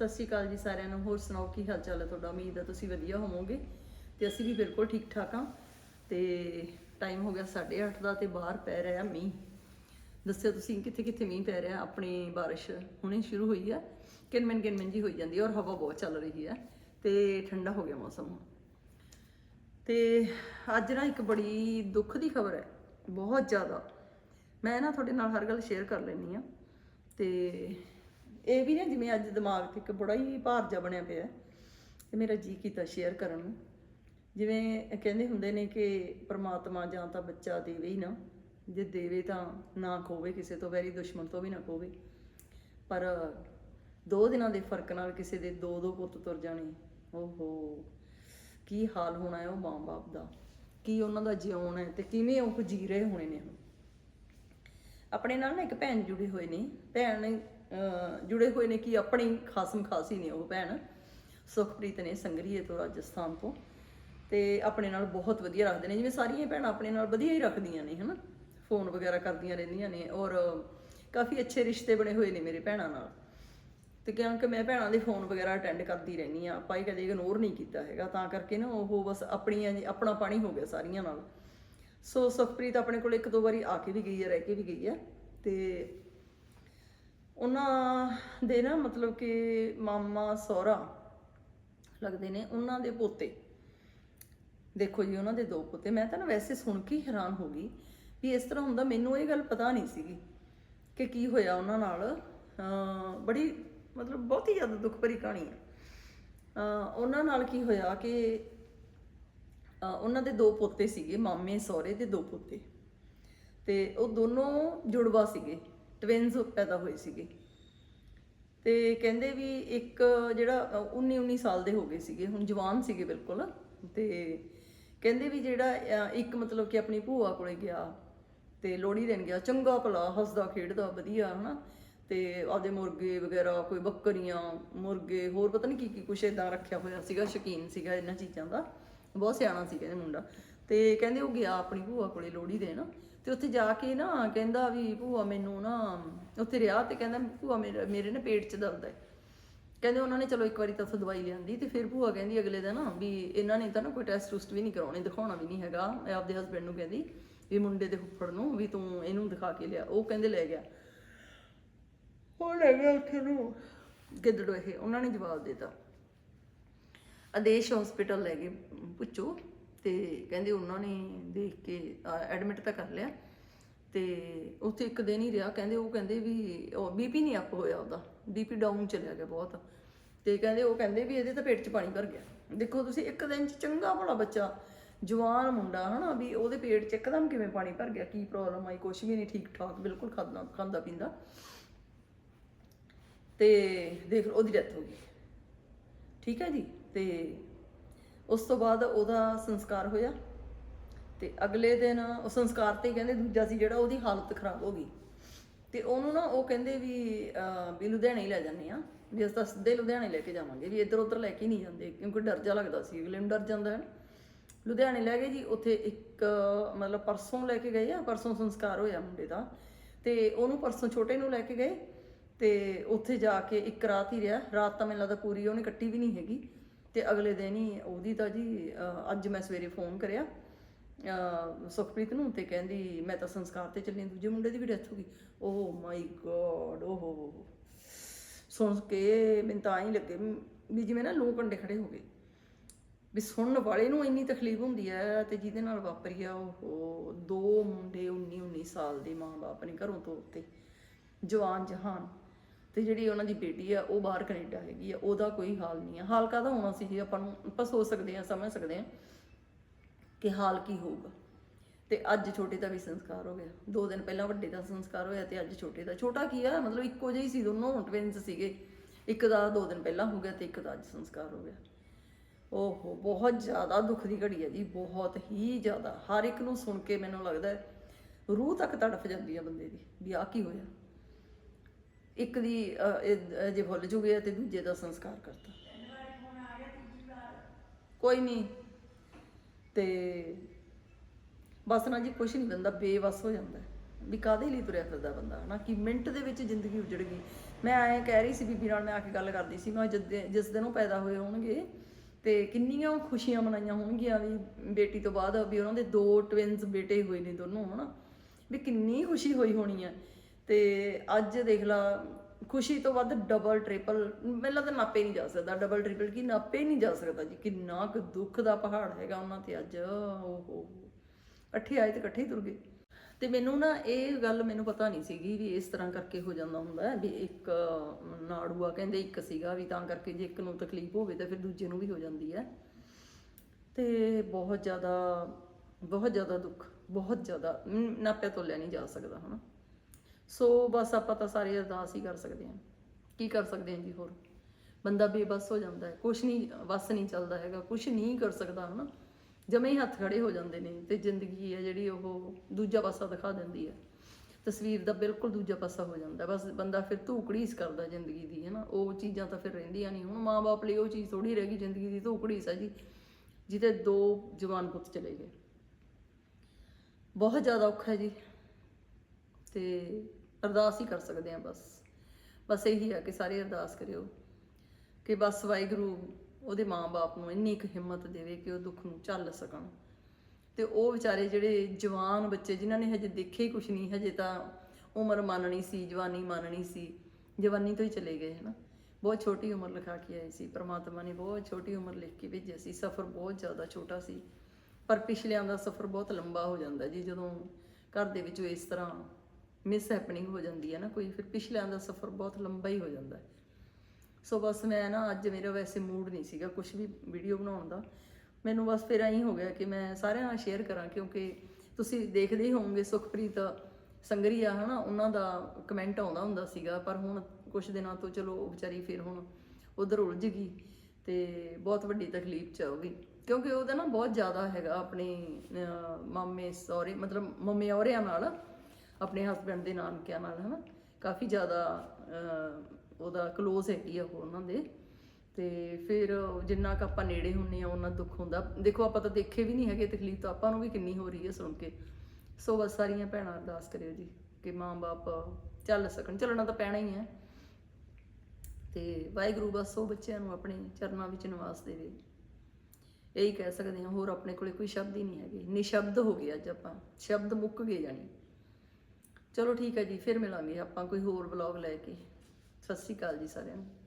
ਸਤਿ ਸ਼੍ਰੀ ਅਕਾਲ ਜੀ ਸਾਰਿਆਂ ਨੂੰ। ਹੋਰ ਸੁਣਾਓ, ਕੀ ਹਾਲ ਚਾਲ ਹੈ ਤੁਹਾਡਾ? ਉਮੀਦ ਹੈ ਤੁਸੀਂ ਵਧੀਆ ਹੋਵੋਗੇ ਤੇ ਅਸੀਂ ਵੀ ਬਿਲਕੁਲ ਠੀਕ ਠਾਕ ਹਾਂ। ਤੇ ਟਾਈਮ ਹੋ ਗਿਆ 8:30 ਦਾ ਤੇ ਬਾਹਰ ਪੈ ਰਿਹਾ ਮੀਂਹ। ਦੱਸਿਓ ਤੁਸੀਂ ਕਿੱਥੇ ਕਿੱਥੇ ਮੀਂਹ ਪੈ ਰਿਹਾ? ਆਪਣੀ ਬਾਰਿਸ਼ ਹੁਣੇ ਸ਼ੁਰੂ ਹੋਈ ਹੈ ਕਿਨਮਨ ਕਿਨਮਨ ਜੀ ਹੋਈ ਜਾਂਦੀ ਹੈ ਔਰ ਹਵਾ ਬਹੁਤ ਚੱਲ ਰਹੀ ਹੈ ਤੇ ਠੰਡਾ ਹੋ ਗਿਆ ਮੌਸਮ ਤੇ ਅੱਜ ਨਾ ਇੱਕ ਬੜੀ ਦੁੱਖ ਦੀ ਖਬਰ ਹੈ, ਬਹੁਤ ਜ਼ਿਆਦਾ। ਮੈਂ ਨਾ ਤੁਹਾਡੇ ਨਾਲ ਹਰ ਗੱਲ ਸ਼ੇਅਰ ਕਰ ਲੈਣੀ ਆ ਤੇ ਇਹ ਵੀ ਨਾ ਜਿਵੇਂ ਅੱਜ ਦਿਮਾਗ ਤੇ ਇੱਕ ਬੜਾ ਹੀ ਭਾਰ ਜਿਹਾ ਬਣਿਆ ਪਿਆ ਹੈ, ਤੇ ਮੇਰਾ ਜੀ ਕੀਤਾ ਸ਼ੇਅਰ ਕਰਨ ਨੂੰ। ਜਿਵੇਂ ਕਹਿੰਦੇ ਹੁੰਦੇ ਨੇ ਕਿ ਪ੍ਰਮਾਤਮਾ ਜਾਂ ਤਾਂ ਬੱਚਾ ਦੇਵੇ ਹੀ ਨਾ। ਜੇ ਦੇਵੇ ਤਾਂ ਨਾ ਖੋਵੇ ਕਿਸੇ ਤੋਂ ਵੈਰੀ ਦੁਸ਼ਮਣ ਤੋਂ ਵੀ ਨਾ ਖੋਵੇ। ਪਰ ਦੋ ਦਿਨਾਂ ਦੇ ਫ਼ਰਕ ਨਾਲ ਕਿਸੇ ਦੇ ਦੋ ਦੋ ਪੁੱਤ ਤੁਰ ਜਾਣੇ। ਓਹੋ ਕੀ ਹਾਲ ਹੋਣਾ ਹੈ ਉਹ ਮਾਂ-ਬਾਪ ਦਾ? ਕੀ ਉਹਨਾਂ ਦਾ ਜਿਉਣਾ ਹੈ ਤੇ ਕਿਵੇਂ ਉਹ ਜੀ ਰਹੇ ਹੋਣੇ ਨੇ ਆਪਣੇ ਨਾਲ ਨਾ ਇੱਕ ਭੈਣ ਜੁੜੇ ਹੋਏ ਨੇ। ਭੈਣ ਜੁੜੇ ਹੋਏ ਨੇ ਕਿ ਆਪਣੀ ਖਾਸਮ ਖਾਸੀ ਨੇ ਉਹ ਭੈਣ, ਸੁਖਪ੍ਰੀਤ ਨੇ ਸੰਗਰੀਏ ਤੋਂ ਰਾਜਸਥਾਨ ਤੋਂ ਤੇ ਆਪਣੇ ਨਾਲ ਬਹੁਤ ਵਧੀਆ ਰੱਖਦੇ ਨੇ, ਜਿਵੇਂ ਸਾਰੀਆਂ ਭੈਣਾਂ ਆਪਣੇ ਨਾਲ ਵਧੀਆ ਹੀ ਰੱਖਦੀਆਂ ਨੇ, ਹਨਾ? ਫੋਨ ਵਗੈਰਾ ਕਰਦੀਆਂ ਰਹਿੰਦੀਆਂ ਨੇ ਔਰ ਕਾਫੀ ਅੱਛੇ ਰਿਸ਼ਤੇ ਬਣੇ ਹੋਏ ਨੇ ਮੇਰੇ ਭੈਣਾਂ ਨਾਲ। ਤੇ ਕਿਉਂਕਿ ਮੈਂ ਭੈਣਾਂ ਦੇ ਫੋਨ ਵਗੈਰਾ ਅਟੈਂਡ ਕਰਦੀ ਰਹਿੰਦੀ ਆ ਆਪਾਂ ਹੀ ਕਦੇ ਇਗਨੋਰ ਨਹੀਂ ਕੀਤਾ ਹੈਗਾ, ਤਾਂ ਕਰਕੇ ਨਾ ਉਹ ਬਸ ਆਪਣੀਆਂ ਜੀ- ਆਪਣਾ ਪਾਣੀ ਹੋ ਗਿਆ ਸਾਰੀਆਂ ਨਾਲ। ਸੋ ਸੁਖਪ੍ਰੀਤ ਆਪਣੇ ਕੋਲ ਇੱਕ ਦੋ ਵਾਰੀ ਆ ਕੇ ਵੀ ਗਈ ਹੈ, ਰਹਿ ਕੇ ਵੀ ਗਈ ਹੈ ਤੇ ਉਹਨਾਂ ਦੇ ਨਾ ਮਤਲਬ ਕਿ ਮਾਮਾ ਸਹੁਰਾ ਲੱਗਦੇ ਨੇ ਉਹਨਾਂ ਦੇ ਪੋਤੇ। ਦੇਖੋ ਜੀ, ਉਹਨਾਂ ਦੇ ਦੋ ਪੁੱਤੇ। ਮੈਂ ਤਾਂ ਨਾ ਵੈਸੇ ਸੁਣ ਕੇ ਹੀ ਹੈਰਾਨ ਹੋ ਗਈ ਵੀ ਇਸ ਤਰ੍ਹਾਂ ਹੁੰਦਾ, ਮੈਨੂੰ ਇਹ ਗੱਲ ਪਤਾ ਨਹੀਂ ਸੀਗੀ ਕਿ ਕੀ ਹੋਇਆ ਉਹਨਾਂ ਨਾਲ। ਬੜੀ ਮਤਲਬ ਬਹੁਤ ਹੀ ਜ਼ਿਆਦਾ ਦੁੱਖ ਭਰੀ ਕਹਾਣੀ ਹੈ ਉਹਨਾਂ ਨਾਲ ਕੀ ਹੋਇਆ ਕਿ ਉਹਨਾਂ ਦੇ ਦੋ ਪੋਤੇ ਸੀਗੇ, ਮਾਮੇ, ਸਹੁਰੇ ਦੇ ਦੋ ਪੋਤੇ। ਤੇ ਉਹ ਦੋਨੋਂ ਜੁੜਵਾ ਸੀਗੇ। ਟਵਿਨਸ ਪੈਦਾ ਹੋਏ ਸੀਗੇ। ਤੇ ਕਹਿੰਦੇ ਵੀ ਇੱਕ ਜਿਹੜਾ 19 19 ਸਾਲ ਦੇ ਹੋ ਗਏ ਸੀਗੇ, ਹੁਣ ਜਵਾਨ ਸੀਗੇ ਬਿਲਕੁਲ। ਤੇ ਕਹਿੰਦੇ ਵੀ ਜਿਹੜਾ ਇੱਕ ਮਤਲਬ ਕਿ ਆਪਣੀ ਭੂਆ ਕੋਲੇ ਗਿਆ ਤੇ ਲੋੜੀ ਦੇਣ ਗਿਆ, ਚੰਗਾ ਭਲਾ, ਹੱਸਦਾ, ਖੇਡਦਾ, ਵਧੀਆ, ਹਨਾ। ਤੇ ਆਪਦੇ ਮੁਰਗੇ ਵਗੈਰਾ, ਕੋਈ ਬੱਕਰੀਆਂ, ਮੁਰਗੇ, ਹੋਰ ਪਤਾ ਨਹੀਂ ਕੀ ਕੀ ਕੁਛ ਇਦਾਂ ਰੱਖਿਆ ਹੋਇਆ ਸੀਗਾ, ਸ਼ੌਕੀਨ ਸੀਗਾ ਇਹਨਾਂ ਚੀਜ਼ਾਂ ਦਾ। ਬਹੁਤ ਸਿਆਣਾ ਸੀਗਾ ਇਹ ਮੁੰਡਾ। ਤੇ ਕਹਿੰਦੇ ਉਹ ਗਿਆ ਆਪਣੀ ਭੂਆ ਕੋਲੇ ਲੋੜੀ ਦੇਣ। ਤੇ ਉੱਥੇ ਜਾ ਕੇ ਨਾ ਕਹਿੰਦਾ ਵੀ ਭੂਆ ਮੈਨੂੰ ਨਾ ਉੱਥੇ ਰਿਹਾ ਤੇ ਕਹਿੰਦਾ ਭੂਆ ਮੇਰੇ ਮੇਰੇ ਨਾ ਪੇਟ 'ਚ ਦਰਦ ਹੈ। ਕਹਿੰਦੇ ਉਹਨਾਂ ਨੇ ਚਲੋ ਇੱਕ ਵਾਰੀ ਤਾਂ ਉੱਥੋਂ ਦਵਾਈ ਲਿਆਂਦੀ ਤੇ ਫਿਰ ਭੂਆ ਕਹਿੰਦੀ ਅਗਲੇ ਦਿਨ ਨਾ ਵੀ ਇਹਨਾਂ ਨੇ ਤਾਂ ਨਾ ਕੋਈ ਟੈਸਟ ਟੂਸਟ ਵੀ ਨਹੀਂ ਕਰਾਉਣੇ ਦਿਖਾਉਣਾ ਵੀ ਨਹੀਂ ਹੈਗਾ। ਇਹ ਆਪਦੇ ਹਸਬੰਡ ਨੂੰ ਕਹਿੰਦੀ ਵੀ ਮੁੰਡੇ ਦੇ ਫੁੱਫੜ ਨੂੰ ਵੀ ਤੂੰ ਇਹਨੂੰ ਦਿਖਾ ਕੇ ਲਿਆ। ਉਹ ਕਹਿੰਦੇ ਲੈ ਗਿਆ। ਉਹ ਲੈ ਗਿਆ ਉੱਥੇ ਨੂੰ। ਗਿੱਦੜੋ ਇਹ ਉਹਨਾਂ ਨੇ ਜਵਾਬ ਦਿੱਤਾ। ਆਦੇਸ਼ ਹਸਪੀਟਲ ਲੈ ਗਏ। ਪੁੱਛੋ ਤੇ ਕਹਿੰਦੇ ਉਹਨਾਂ ਨੇ ਦੇਖ ਕੇ ਐਡਮਿਟ ਤਾਂ ਕਰ ਲਿਆ। ਤੇ ਉੱਥੇ ਇੱਕ ਦਿਨ ਹੀ ਰਿਹਾ, ਕਹਿੰਦੇ ਉਹ ਕਹਿੰਦੇ ਵੀ, ਉਹ ਬੀਪੀ ਨਹੀਂ ਅਪ ਹੋਇਆ ਉਹਦਾ। ਬੀਪੀ ਡਾਊਨ ਚਲਿਆ ਗਿਆ ਬਹੁਤ। ਤੇ ਕਹਿੰਦੇ ਉਹ ਕਹਿੰਦੇ ਵੀ ਇਹਦੇ ਤਾਂ ਪੇਟ 'ਚ ਪਾਣੀ ਭਰ ਗਿਆ। ਦੇਖੋ ਤੁਸੀਂ ਇੱਕ ਦਿਨ 'ਚ ਚੰਗਾ ਭਲਾ ਬੱਚਾ, ਜਵਾਨ ਮੁੰਡਾ ਹਨਾ, ਵੀ ਉਹਦੇ ਪੇਟ 'ਚ ਇੱਕਦਮ ਕਿਵੇਂ ਪਾਣੀ ਭਰ ਗਿਆ, ਕੀ ਪ੍ਰੋਬਲਮ ਆਈ, ਕੁਛ ਵੀ ਨਹੀਂ ਠੀਕ ਠਾਕ ਬਿਲਕੁਲ ਖਾਂਦਾ ਖਾਂਦਾ ਪੀਂਦਾ। ਤੇ ਦੇਖ ਲਓ, ਉਹਦੀ ਡੈਥ ਹੋ ਗਈ। ਠੀਕ ਹੈ ਜੀ? ਤੇ ਉਸ ਤੋਂ ਬਾਅਦ ਉਹਦਾ ਸੰਸਕਾਰ ਹੋਇਆ ਤੇ ਅਗਲੇ ਦਿਨ ਉਹ ਸੰਸਕਾਰ ਤੇ ਕਹਿੰਦੇ ਦੂਜਾ ਸੀ ਜਿਹੜਾ ਉਹਦੀ ਹਾਲਤ ਖਰਾਬ ਹੋ ਗਈ। ਤੇ ਉਹਨੂੰ ਨਾ ਉਹ ਕਹਿੰਦੇ ਵੀ ਵੀ ਲੁਧਿਆਣੇ ਹੀ ਲੈ ਜਾਂਦੇ ਆ ਵੀ ਅਸੀਂ ਤਾਂ ਸਿੱਧੇ ਲੁਧਿਆਣੇ ਲੈ ਕੇ ਜਾਵਾਂਗੇ, ਵੀ ਇੱਧਰ ਉੱਧਰ ਲੈ ਕੇ ਨਹੀਂ ਜਾਂਦੇ, ਕਿਉਂਕਿ ਡਰ ਜਾ ਲੱਗਦਾ ਸੀ, ਅਗਲੇ ਨੂੰ ਡਰ ਜਾਂਦਾ ਹੈ। ਨਾ। ਲੁਧਿਆਣੇ ਲੈ ਗਏ ਜੀ, ਉੱਥੇ ਇੱਕ, ਮਤਲਬ ਪਰਸੋਂ ਲੈ ਕੇ ਗਏ ਆ, ਪਰਸੋਂ ਸੰਸਕਾਰ ਹੋਇਆ ਮੁੰਡੇ ਦਾ। ਤੇ ਉਹਨੂੰ ਪਰਸੋਂ ਛੋਟੇ ਨੂੰ ਲੈ ਕੇ ਗਏ ਤੇ ਉੱਥੇ ਜਾ ਕੇ ਇੱਕ ਰਾਤ ਹੀ ਰਿਹਾ। ਰਾਤ ਤਾਂ ਮੈਨੂੰ ਲੱਗਦਾ ਪੂਰੀ ਉਹਨੇ ਕੱਟੀ ਵੀ ਨਹੀਂ ਹੈਗੀ। ਤੇ ਅਗਲੇ ਦਿਨ ਹੀ ਉਹਦੀ ਤਾਂ ਜੀ ਅੱਜ ਮੈਂ ਸਵੇਰੇ ਫੋਨ ਕਰਿਆ ਸੁਖਪ੍ਰੀਤ ਨੂੰ ਤੇ ਕਹਿੰਦੀ, ਮੈਂ ਤਾਂ ਸੰਸਕਾਰ ਤੇ ਚੱਲੀ ਦੂਜੇ ਮੁੰਡੇ ਦੀ ਵੀ ਡੈਥ ਹੋ ਗਈ। ਓ ਮਾਈ ਗੋਡ ਓਹ ਸੁਣ ਕੇ ਮੈਨੂੰ ਤਾਂ ਹੀ ਲੱਗੇ ਵੀ ਜਿਵੇਂ ਨਾ ਲੂ ਕੰਡੇ ਖੜੇ ਹੋ ਗਏ। ਵੀ ਸੁਣਨ ਵਾਲੇ ਨੂੰ ਇੰਨੀ ਤਕਲੀਫ ਹੁੰਦੀ ਹੈ ਤੇ ਜਿਹਦੇ ਨਾਲ ਵਾਪਰੀ ਆ ਉਹ ਦੋ ਮੁੰਡੇ 19 19 ਸਾਲ ਦੇ ਮਾਂ-ਬਾਪ ਨੇ ਘਰੋਂ ਤੋਰਤੇ ਜਵਾਨ ਜਹਾਨ। ਤੇ ਜਿਹੜੀ ਉਹਨਾਂ ਦੀ ਬੇਟੀ ਆ, ਉਹ ਬਾਹਰ ਕੈਨੇਡਾ ਹੈਗੀ ਆ, ਉਹਦਾ ਕੋਈ ਹਾਲ ਨਹੀਂ ਆ। ਹਾਲ ਕਾਹਦਾ ਹੋਣਾ ਸੀ ਜੀ? ਆਪਾਂ ਨੂੰ, ਆਪਾਂ ਸੋਚ ਸਕਦੇ ਆ ਸਮਝ ਸਕਦੇ ਆ ਕਿ ਹਾਲ ਕੀ ਹੋਊਗਾ। ਤੇ ਅੱਜ ਛੋਟੇ ਦਾ ਵੀ ਸੰਸਕਾਰ ਹੋ ਗਿਆ। ਦੋ ਦਿਨ ਪਹਿਲਾਂ ਵੱਡੇ ਦਾ ਸੰਸਕਾਰ ਹੋਇਆ ਤੇ ਅੱਜ ਛੋਟੇ ਦਾ। ਛੋਟਾ ਕੀ ਆ? ਮਤਲਬ ਇੱਕੋ ਜਿਹੇ ਸੀ, ਦੋਨੋਂ ਟਵਿੰਸ ਸੀਗੇ। ਇੱਕ ਦਾ ਦੋ ਦਿਨ ਪਹਿਲਾਂ ਹੋ ਗਿਆ ਤੇ ਇੱਕ ਦਾ ਅੱਜ ਸੰਸਕਾਰ ਹੋ ਗਿਆ। ਓਹੋ, ਬਹੁਤ ਜ਼ਿਆਦਾ ਦੁੱਖ ਦੀ ਘੜੀ ਹੈ ਜੀ, ਬਹੁਤ ਹੀ ਜ਼ਿਆਦਾ। ਹਰ ਇੱਕ ਨੂੰ ਸੁਣ ਕੇ ਮੈਨੂੰ ਲੱਗਦਾ ਰੂਹ ਤੱਕ ਤੜਫ ਜਾਂਦੀ ਆ ਬੰਦੇ ਦੀ, ਵੀ ਆ ਕੀ ਹੋਇਆ? ਇੱਕ ਦੀ ਅਹ, ਭੁੱਲ ਜੂਗੇ ਤੇ ਦੂਜੇ ਦਾ ਸੰਸਕਾਰ ਕਰਤਾ। ਕੋਈ ਨਹੀਂ। ਤੇ ਬਸ ਨਾ ਜੀ ਕੁਛ ਨਹੀਂ ਬੰਦਾ ਬੇਵਸ ਹੋ ਜਾਂਦਾ ਵੀ ਕਾਦੇ ਲਈ ਤੁਰਿਆ ਫਿਰਦਾ ਬੰਦਾ ਹਨਾ? ਕਿ ਮਿੰਟ ਦੇ ਵਿੱਚ ਜ਼ਿੰਦਗੀ ਉਜੜ ਗਈ। ਮੈਂ ਐਂ ਕਹਿ ਰਹੀ ਸੀ ਬੀਬੀ ਨਾਲ ਮੈਂ ਆ ਕੇ ਗੱਲ ਕਰਦੀ ਸੀ ਮੈਂ ਜਿਸ ਦਿਨ- ਜਿਸ ਦਿਨ ਉਹ ਪੈਦਾ ਹੋਏ ਹੋਣਗੇ ਤੇ ਕਿੰਨੀਆਂ ਖੁਸ਼ੀਆਂ ਮਨਾਈਆਂ ਹੋਣਗੀਆਂ ਵੀ ਬੇਟੀ ਤੋਂ ਬਾਅਦ ਵੀ ਉਹਨਾਂ ਦੇ ਦੋ ਟਵਿਨਸ ਬੇਟੇ ਹੋਏ ਨੇ ਦੋਨੋਂ ਹਨਾ? ਵੀ ਕਿੰਨੀ ਖੁਸ਼ੀ ਹੋਈ ਹੋਣੀ ਹੈ। ਤੇ ਅੱਜ ਦੇਖ ਲਾ, ਖੁਸ਼ੀ ਤੋਂ ਵੱਧ ਡਬਲ ਟ੍ਰਿਪਲ ਮੈਨੂੰ ਤਾਂ ਨਾਪੇ ਨਹੀਂ ਜਾ ਸਕਦਾ ਡਬਲ ਟ੍ਰਿਪਲ ਕੀ ਨਾਪੇ ਨਹੀਂ ਜਾ ਸਕਦਾ ਜੀ, ਕਿੰਨਾ ਕੁ ਦੁੱਖ ਦਾ ਪਹਾੜ ਹੈਗਾ ਉਹਨਾਂ ਤੇ ਅੱਜ, ਓਹੋ। ਇਕੱਠੇ ਆਏ ਤੇ ਇਕੱਠੇ ਹੀ ਤੁਰ ਗਏ। ਤੇ ਮੈਨੂੰ ਨਾ ਇਹ ਗੱਲ ਮੈਨੂੰ ਪਤਾ ਨਹੀਂ ਸੀਗੀ ਵੀ ਇਸ ਤਰ੍ਹਾਂ ਕਰਕੇ ਹੋ ਜਾਂਦਾ ਹੁੰਦਾ ਵੀ ਇੱਕ ਨਾੜੂਆ ਕਹਿੰਦੇ ਇੱਕ ਸੀਗਾ ਵੀ ਤਾਂ ਕਰਕੇ ਜੇ ਇੱਕ ਨੂੰ ਤਕਲੀਫ ਹੋਵੇ ਤਾਂ ਫਿਰ ਦੂਜੇ ਨੂੰ ਵੀ ਹੋ ਜਾਂਦੀ ਹੈ। ਤੇ ਬਹੁਤ ਜ਼ਿਆਦਾ ਬਹੁਤ ਜ਼ਿਆਦਾ ਦੁੱਖ, ਬਹੁਤ ਜ਼ਿਆਦਾ ਨਾਪਿਆ ਤੋਲਿਆ ਨਹੀਂ ਜਾ ਸਕਦਾ ਹਨਾ। ਸੋ ਬਸ ਆਪਾਂ ਤਾਂ ਸਾਰੇ ਅਰਦਾਸ ਹੀ ਕਰ ਸਕਦੇ ਹਾਂ। ਕੀ ਕਰ ਸਕਦੇ ਹਾਂ ਜੀ ਹੋਰ? ਬੰਦਾ ਬੇਬਸ ਹੋ ਜਾਂਦਾ ਹੈ। ਕੁਝ ਨਹੀਂ, ਵਸ ਨਹੀਂ ਚੱਲਦਾ ਹੈਗਾ। ਕੁਝ ਨਹੀਂ ਕਰ ਸਕਦਾ, ਹਨਾ? ਜਮੇ ਹੀ ਹੱਥ ਖੜੇ ਹੋ ਜਾਂਦੇ ਨੇ ਤੇ ਜ਼ਿੰਦਗੀ ਹੈ ਜਿਹੜੀ ਉਹ ਦੂਜਾ ਪਾਸਾ ਦਿਖਾ ਦਿੰਦੀ ਹੈ। ਤਸਵੀਰ ਦਾ ਬਿਲਕੁਲ ਦੂਜਾ ਪਾਸਾ ਹੋ ਜਾਂਦਾ ਬਸ ਬੰਦਾ ਫਿਰ ਧੂਕੜੀਸ ਕਰਦਾ ਜ਼ਿੰਦਗੀ ਦੀ ਹੈ ਨਾ ਉਹ ਚੀਜ਼ਾਂ ਤਾਂ ਫਿਰ ਰਹਿੰਦੀਆਂ ਨਹੀਂ। ਹੁਣ ਮਾਂ-ਬਾਪ ਲਈ ਉਹ ਚੀਜ਼ ਥੋੜੀ ਰਹਿ ਗਈ ਜ਼ਿੰਦਗੀ ਦੀ ਧੂਕੜੀਸ ਹੈ ਜੀ, ਜਿਹਦੇ ਦੋ ਜਵਾਨ ਪੁੱਤ ਚਲੇ ਗਏ। ਬਹੁਤ ਜ਼ਿਆਦਾ ਔਖਾ ਹੈ ਜੀ। ਤੇ ਅਰਦਾਸ ਹੀ ਕਰ ਸਕਦੇ ਆ ਬਸ। ਬਸ ਇਹੀ ਆ ਕਿ ਸਾਰੇ ਅਰਦਾਸ ਕਰਿਓ ਕਿ ਬਸ ਵਾਹਿਗੁਰੂ ਉਹਦੇ ਮਾਂ-ਬਾਪ ਨੂੰ ਇੰਨੀ ਕੁ ਹਿੰਮਤ ਦੇਵੇ ਕਿ ਉਹ ਦੁੱਖ ਨੂੰ ਝੱਲ ਸਕਣ। ਤੇ ਉਹ ਵਿਚਾਰੇ ਜਿਹੜੇ ਜਵਾਨ ਬੱਚੇ ਜਿਨ੍ਹਾਂ ਨੇ ਹਜੇ ਦੇਖੇ ਹੀ ਕੁਛ ਨਹੀਂ, ਹਜੇ ਤਾਂ ਉਮਰ ਮੰਨਣੀ ਸੀ, ਜਵਾਨੀ ਮੰਨਣੀ ਸੀ, ਜਵਾਨੀ ਤੋਂ ਹੀ ਚਲੇ ਗਏ, ਹਨਾ। ਬਹੁਤ ਛੋਟੀ ਉਮਰ ਲਿਖਾ ਕੇ ਆਏ ਸੀ, ਪ੍ਰਮਾਤਮਾ ਨੇ ਬਹੁਤ ਛੋਟੀ ਉਮਰ ਲਿਖ ਕੇ ਭੇਜਿਆ ਸੀ। ਸਫ਼ਰ ਬਹੁਤ ਜ਼ਿਆਦਾ ਛੋਟਾ ਸੀ, ਪਰ ਪਿਛਲਿਆਂ ਦਾ ਸਫ਼ਰ ਬਹੁਤ ਲੰਬਾ ਹੋ ਜਾਂਦਾ ਜੀ, ਜਦੋਂ ਘਰ ਦੇ ਵਿੱਚ ਇਸ ਤਰ੍ਹਾਂ ਮਿਸ ਹੈਪਨਿੰਗ ਹੋ ਜਾਂਦੀ ਹੈ ਨਾ ਕੋਈ, ਫਿਰ ਪਿਛਲਿਆਂ ਦਾ ਸਫ਼ਰ ਬਹੁਤ ਲੰਬਾ ਹੀ ਹੋ ਜਾਂਦਾ ਹੈ। ਸੋ ਬਸ ਮੈਂ ਨਾ ਅੱਜ ਮੇਰਾ ਵੈਸੇ ਮੂਡ ਨਹੀਂ ਸੀਗਾ ਕੁਝ ਵੀ ਵੀਡੀਓ ਬਣਾਉਣ ਦਾ। ਮੈਨੂੰ ਬਸ ਫਿਰ ਐਂ ਹੋ ਗਿਆ ਕਿ ਮੈਂ ਸਾਰਿਆਂ ਨਾਲ ਸ਼ੇਅਰ ਕਰਾਂ, ਕਿਉਂਕਿ ਤੁਸੀਂ ਦੇਖਦੇ ਹੀ ਹੋਵੋਗੇ ਸੁਖਪ੍ਰੀਤ ਸੰਗਰੀਆ, ਹਨਾ, ਉਹਨਾਂ ਦਾ ਕਮੈਂਟ ਆਉਂਦਾ ਹੁੰਦਾ ਸੀਗਾ, ਪਰ ਹੁਣ ਕੁਝ ਦਿਨਾਂ ਤੋਂ ਚਲੋ ਉਹ ਵਿਚਾਰੀ ਫਿਰ ਹੁਣ ਉਧਰ ਉਲਝ ਗਈ ਤੇ ਬਹੁਤ ਵੱਡੀ ਤਕਲੀਫ ਚ ਆ ਉਹ ਵੀ। ਕਿਉਂਕਿ ਉਹਦਾ ਨਾ ਬਹੁਤ ਜ਼ਿਆਦਾ ਹੈਗਾ ਆਪਣੇ ਮਾਮੇ, ਸਹੁਰੇ, ਮਤਲਬ ਮੰਮੇ ਔਰਿਆਂ ਨਾਲ ਆਪਣੇ ਹਸਬੰਡ ਦੇ ਨਾਨਕਿਆਂ ਨਾਲ, ਹਨਾ? ਕਾਫੀ ਜ਼ਿਆਦਾ ਉਹਦਾ ক্লোਜ਼ ਹੈਗੀ ਆ ਉਹ ਉਹਨਾਂ ਦੇ। ਤੇ ਫਿਰ ਜਿੰਨਾ ਕ ਆਪਾਂ ਨੇੜੇ ਹੁੰਨੇ ਆ, ਉਹਨਾਂ ਦੁੱਖ ਹੁੰਦਾ। ਦੇਖੋ, ਆਪਾਂ ਤਾਂ ਦੇਖੇ ਵੀ ਨਹੀਂ ਹੈਗੇ, ਤਕਲੀਫ ਤਾਂ ਆਪਾਂ ਨੂੰ ਵੀ ਕਿੰਨੀ ਹੋ ਰਹੀ ਹੈ ਸੁਣ ਕੇ। ਸੋ ਬਸ ਸਾਰੀਆਂ ਭੈਣਾਂ ਅਰਦਾਸ ਕਰਿਓ ਜੀ ਕਿ ਮਾਂ-ਬਾਪ ਚੱਲ ਸਕਣ। ਚੱਲਣਾ ਤਾਂ ਪੈਣਾ ਹੀ ਹੈ। ਤੇ ਵਾਹਿਗੁਰੂ ਬਸ ਉਹ ਬੱਚਿਆਂ ਨੂੰ ਆਪਣੇ ਚਰਨਾਂ ਵਿੱਚ ਨਿਵਾਸ ਦੇਵੇ। ਇਹੀ ਕਹਿ ਸਕਦੇ ਹਾਂ, ਹੋਰ ਆਪਣੇ ਕੋਲੇ ਕੋਈ ਸ਼ਬਦ ਹੀ ਨਹੀਂ ਹੈਗੇ। ਨਿਸ਼ਬਦ ਹੋ ਗਏ ਅੱਜ ਆਪਾਂ। ਸ਼ਬਦ ਮੁੱਕ ਗਏ ਜਾਣੀ। ਚਲੋ ਠੀਕ ਹੈ ਜੀ, ਫਿਰ ਮਿਲਾਂਗੇ ਆਪਾਂ, ਕੋਈ ਹੋਰ ਵਲੌਗ ਲੈ ਕੇ। ਸਤਿ ਸ਼੍ਰੀ ਅਕਾਲ ਜੀ ਸਾਰਿਆਂ ਨੂੰ।